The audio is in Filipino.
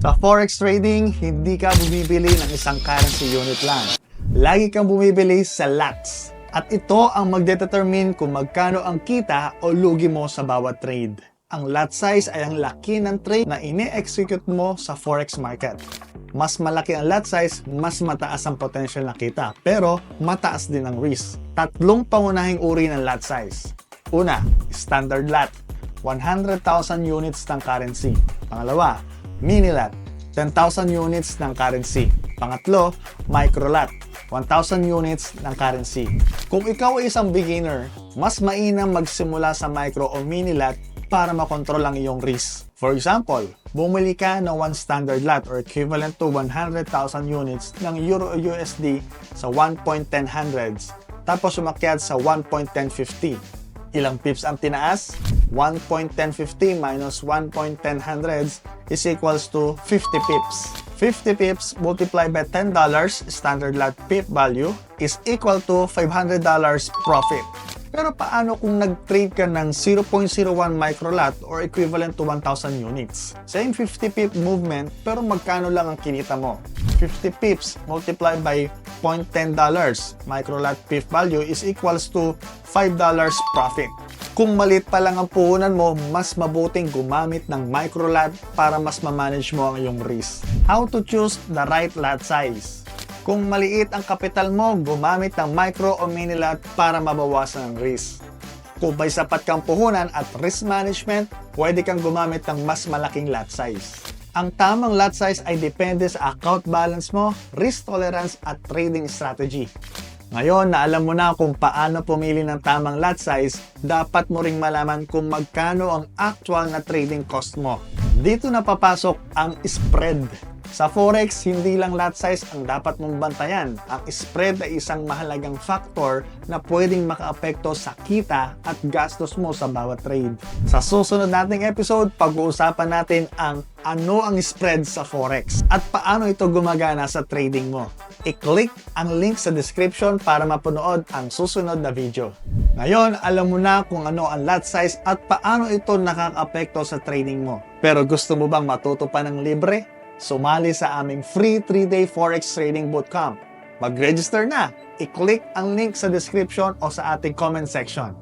Sa forex trading, hindi ka bumibili ng isang currency unit lang. Lagi kang bumibili sa lots. At ito ang magdedetermine kung magkano ang kita o lugi mo sa bawat trade. Ang lot size ay ang laki ng trade na ini-execute mo sa forex market. Mas malaki ang lot size, mas mataas ang potential na kita. Pero mataas din ang risk. Tatlong pangunahing uri ng lot size. Una, standard lot. 100,000 units ng currency. Pangalawa, mini lot. 10,000 units ng currency. Pangatlo, micro lot. 1,000 units ng currency. Kung ikaw ay isang beginner, mas mainam magsimula sa micro o mini lot para makontrol ang iyong risk. For example, bumili ka ng one standard lot or equivalent to 100,000 units ng Euro USD sa 1.10 hundreds tapos umakyat sa 1.1050. Ilang pips ang tinaas? 1.1050 minus 1.10 hundreds is equals to 50 pips. 50 pips multiplied by $10 standard lot pip value is equal to $500 profit. Pero paano kung nag-trade ka ng 0.01 microlot or equivalent to 1,000 units? Same 50 pip movement pero magkano lang ang kinita mo? 50 pips multiplied by $0.10 microlot pip value is equals to $5 profit. Kung maliit pa lang ang puhunan mo, mas mabuting gumamit ng microlot para mas ma-manage mo ang iyong risk. How to choose the right lot size? Kung maliit ang kapital mo, gumamit ng micro o mini lot para mabawasan ang risk. Kung may sapat kang puhunan at risk management, pwede kang gumamit ng mas malaking lot size. Ang tamang lot size ay depende sa account balance mo, risk tolerance at trading strategy. Ngayon na alam mo na kung paano pumili ng tamang lot size, dapat mo ring malaman kung magkano ang actual na trading cost mo. Dito na papasok ang spread. Sa Forex, hindi lang lot size ang dapat mong bantayan. Ang spread ay isang mahalagang factor na pwedeng makaapekto sa kita at gastos mo sa bawat trade. Sa susunod nating episode, pag-uusapan natin ang ano ang spread sa Forex at paano ito gumagana sa trading mo. I-click ang link sa description para mapanood ang susunod na video. Ngayon, alam mo na kung ano ang lot size at paano ito nakakaapekto sa trading mo. Pero gusto mo bang matuto pa ng libre? Sumali sa aming free 3-day Forex Trading Bootcamp. Mag-register na! I-click ang link sa description o sa ating comment section.